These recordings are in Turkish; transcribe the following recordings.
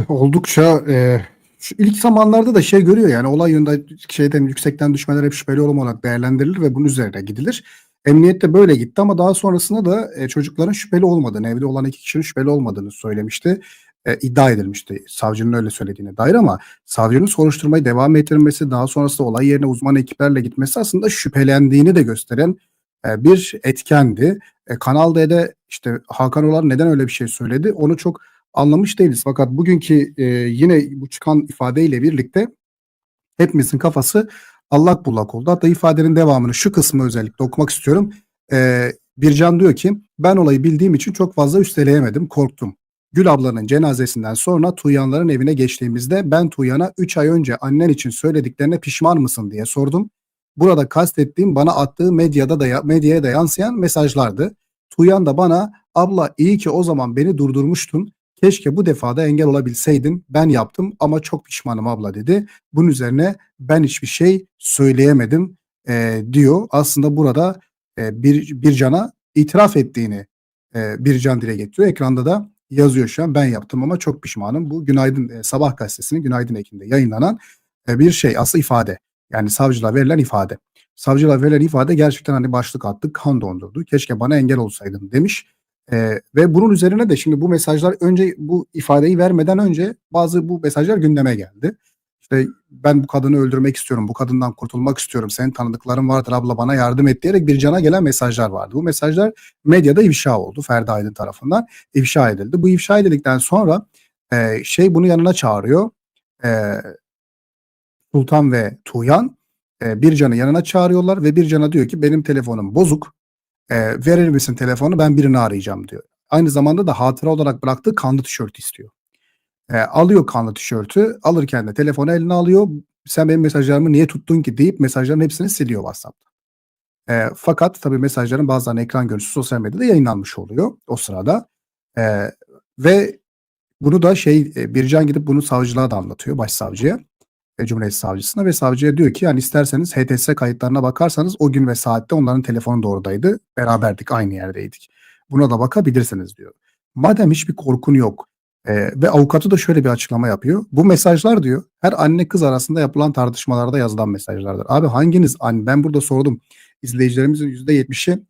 Oldukça e, şu ilk zamanlarda da şey görüyor yani olay yönünde şeyden yüksekten düşmeler hep şüpheli olum olarak değerlendirilir ve bunun üzerine gidilir. Emniyet de böyle gitti ama daha sonrasında da e, çocukların şüpheli olmadığını, evde olan iki kişinin şüpheli olmadığını söylemişti. E, iddia edilmişti savcının öyle söylediğine dair ama savcının soruşturmayı devam ettirmesi, daha sonrasında olay yerine uzman ekiplerle gitmesi aslında şüphelendiğini de gösteren e, bir etkendi. E, Kanal D'de işte Hakan Olar neden öyle bir şey söyledi onu çok anlamış değiliz. Fakat bugünkü e, yine bu çıkan ifadeyle birlikte hepimizin kafası allak bullak oldu. Hatta ifadenin devamını şu kısmı özellikle okumak istiyorum. E, Bircan diyor ki ben olayı bildiğim için çok fazla üsteleyemedim korktum. Gül ablanın cenazesinden sonra Tuğyanların evine geçtiğimizde ben Tuğyan'a 3 ay önce annen için söylediklerine pişman mısın diye sordum. Burada kastettiğim bana attığı medyada da medyaya da yansıyan mesajlardı. Tuğyan da bana abla iyi ki o zaman beni durdurmuştun. Keşke bu defada engel olabilseydin. Ben yaptım ama çok pişmanım abla dedi. Bunun üzerine ben hiçbir şey söyleyemedim e, diyor. Aslında burada e, bir, bir cana itiraf ettiğini e, bir can dile getiriyor. Ekranda da yazıyor şu an ben yaptım ama çok pişmanım. Bu Günaydın e, Sabah gazetesinin Günaydın ekinde yayınlanan e, bir şey aslında ifade. Yani savcılığa verilen ifade. Savcılığa verilen ifade gerçekten hani başlık attı, kan dondurdu. Keşke bana engel olsaydın demiş. Ee, ve bunun üzerine de şimdi bu mesajlar önce bu ifadeyi vermeden önce bazı bu mesajlar gündeme geldi. İşte ben bu kadını öldürmek istiyorum, bu kadından kurtulmak istiyorum, senin tanıdıkların vardır abla bana yardım et diyerek bir cana gelen mesajlar vardı. Bu mesajlar medyada ifşa oldu Ferdi Aydın tarafından ifşa edildi. Bu ifşa edildikten sonra e, şey bunu yanına çağırıyor. E, Sultan ve Tuğyan e, Bircan'ı yanına çağırıyorlar ve Bircan'a diyor ki benim telefonum bozuk. E, verir misin telefonu ben birini arayacağım diyor. Aynı zamanda da hatıra olarak bıraktığı kanlı tişört istiyor. E, alıyor kanlı tişörtü alırken de telefonu eline alıyor. Sen benim mesajlarımı niye tuttun ki deyip mesajların hepsini siliyor WhatsApp'ta. E, fakat tabii mesajların bazılarının ekran görüntüsü sosyal medyada yayınlanmış oluyor o sırada. E, ve bunu da şey Bircan gidip bunu savcılığa da anlatıyor başsavcıya. Cumhuriyet Savcısına ve savcıya diyor ki yani isterseniz HTS kayıtlarına bakarsanız o gün ve saatte onların telefonu da oradaydı. Beraberdik aynı yerdeydik. Buna da bakabilirsiniz diyor. Madem hiçbir korkun yok e, ve avukatı da şöyle bir açıklama yapıyor. Bu mesajlar diyor her anne kız arasında yapılan tartışmalarda yazılan mesajlardır. Abi hanginiz anne ben burada sordum izleyicilerimizin %70'i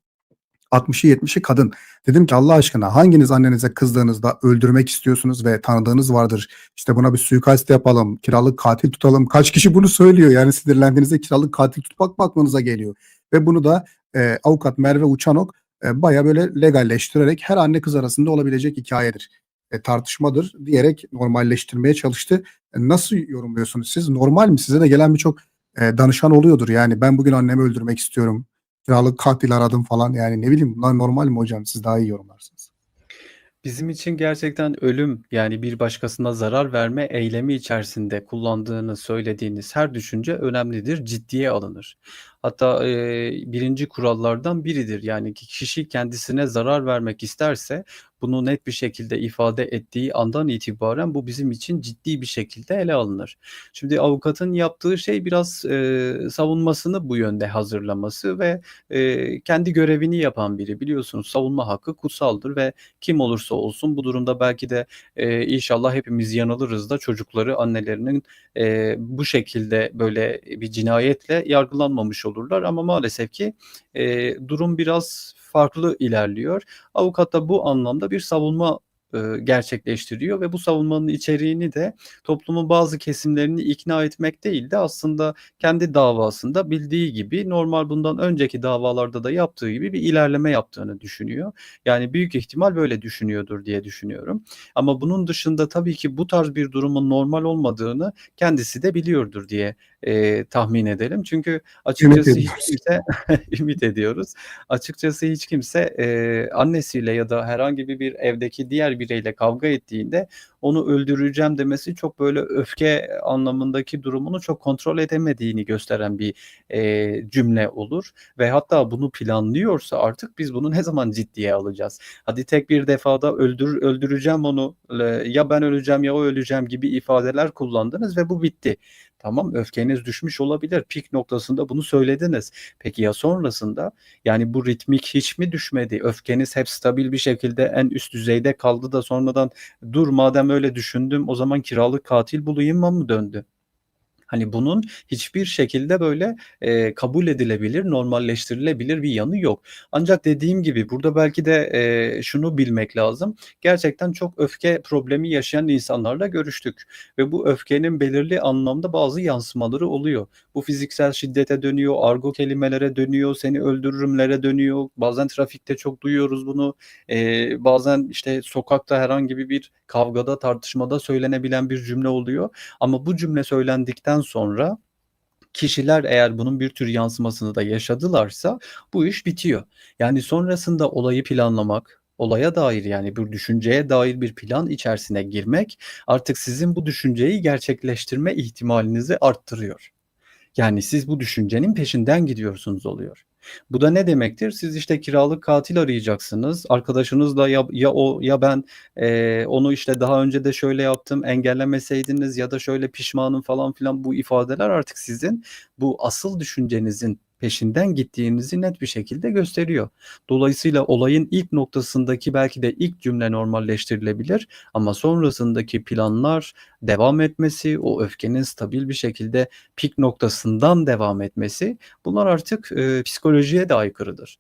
60'ı 70'i kadın. Dedim ki Allah aşkına hanginiz annenize kızdığınızda öldürmek istiyorsunuz ve tanıdığınız vardır. İşte buna bir suikast yapalım, kiralık katil tutalım. Kaç kişi bunu söylüyor? Yani sinirlendiğinizde kiralık katil tutmak mı aklınıza geliyor? Ve bunu da e, avukat Merve Uçanok e, baya böyle legalleştirerek her anne kız arasında olabilecek hikayedir. E, tartışmadır diyerek normalleştirmeye çalıştı. E, nasıl yorumluyorsunuz siz? Normal mi? Size de gelen birçok e, danışan oluyordur. Yani ben bugün annemi öldürmek istiyorum kiralık katil aradım falan yani ne bileyim bunlar normal mi hocam siz daha iyi yorumlarsınız. Bizim için gerçekten ölüm yani bir başkasına zarar verme eylemi içerisinde kullandığını söylediğiniz her düşünce önemlidir, ciddiye alınır. Hatta e, birinci kurallardan biridir. Yani kişi kendisine zarar vermek isterse bunu net bir şekilde ifade ettiği andan itibaren bu bizim için ciddi bir şekilde ele alınır. Şimdi avukatın yaptığı şey biraz e, savunmasını bu yönde hazırlaması ve e, kendi görevini yapan biri. Biliyorsunuz savunma hakkı kutsaldır ve kim olursa olsun bu durumda belki de e, inşallah hepimiz yanılırız da çocukları annelerinin e, bu şekilde böyle bir cinayetle yargılanmamış olurlar ama maalesef ki e, durum biraz farklı ilerliyor. Avukat da bu anlamda bir savunma gerçekleştiriyor ve bu savunmanın içeriğini de toplumun bazı kesimlerini ikna etmek değil de aslında kendi davasında bildiği gibi normal bundan önceki davalarda da yaptığı gibi bir ilerleme yaptığını düşünüyor. Yani büyük ihtimal böyle düşünüyordur diye düşünüyorum. Ama bunun dışında tabii ki bu tarz bir durumun normal olmadığını kendisi de biliyordur diye e, tahmin edelim. Çünkü açıkçası hiç kimse ümit ediyoruz. Açıkçası hiç kimse e, annesiyle ya da herhangi bir evdeki diğer bireyle kavga ettiğinde onu öldüreceğim demesi çok böyle öfke anlamındaki durumunu çok kontrol edemediğini gösteren bir e, cümle olur ve hatta bunu planlıyorsa artık biz bunu ne zaman ciddiye alacağız? Hadi tek bir defada öldür öldüreceğim onu ya ben öleceğim ya o öleceğim gibi ifadeler kullandınız ve bu bitti. Tamam öfkeniz düşmüş olabilir. Pik noktasında bunu söylediniz. Peki ya sonrasında? Yani bu ritmik hiç mi düşmedi? Öfkeniz hep stabil bir şekilde en üst düzeyde kaldı da sonradan dur madem öyle düşündüm, o zaman kiralık katil bulayım'a mı döndü? Hani bunun hiçbir şekilde böyle, eee, kabul edilebilir, normalleştirilebilir bir yanı yok. Ancak dediğim gibi burada belki de, eee, şunu bilmek lazım. Gerçekten çok öfke problemi yaşayan insanlarla görüştük ve bu öfkenin belirli anlamda bazı yansımaları oluyor. Bu fiziksel şiddete dönüyor, argo kelimelere dönüyor, seni öldürürümlere dönüyor. Bazen trafikte çok duyuyoruz bunu. Eee, bazen, işte, sokakta herhangi bir kavgada, tartışmada söylenebilen bir cümle oluyor ama bu cümle söylendikten sonra kişiler eğer bunun bir tür yansımasını da yaşadılarsa bu iş bitiyor. Yani sonrasında olayı planlamak, olaya dair yani bir düşünceye dair bir plan içerisine girmek artık sizin bu düşünceyi gerçekleştirme ihtimalinizi arttırıyor. Yani siz bu düşüncenin peşinden gidiyorsunuz oluyor. Bu da ne demektir? Siz, işte, kiralık katil arayacaksınız. Arkadaşınızla ya ya o ya ben, eee, onu, işte, daha önce de şöyle yaptım, engellemeseydiniz ya da şöyle pişmanım falan filan bu ifadeler artık sizin bu asıl düşüncenizin peşinden gittiğinizi net bir şekilde gösteriyor. Dolayısıyla olayın ilk noktasındaki belki de ilk cümle normalleştirilebilir ama sonrasındaki planlar, devam etmesi, o öfkenin stabil bir şekilde pik noktasından devam etmesi bunlar artık, eee, psikolojiye de aykırıdır.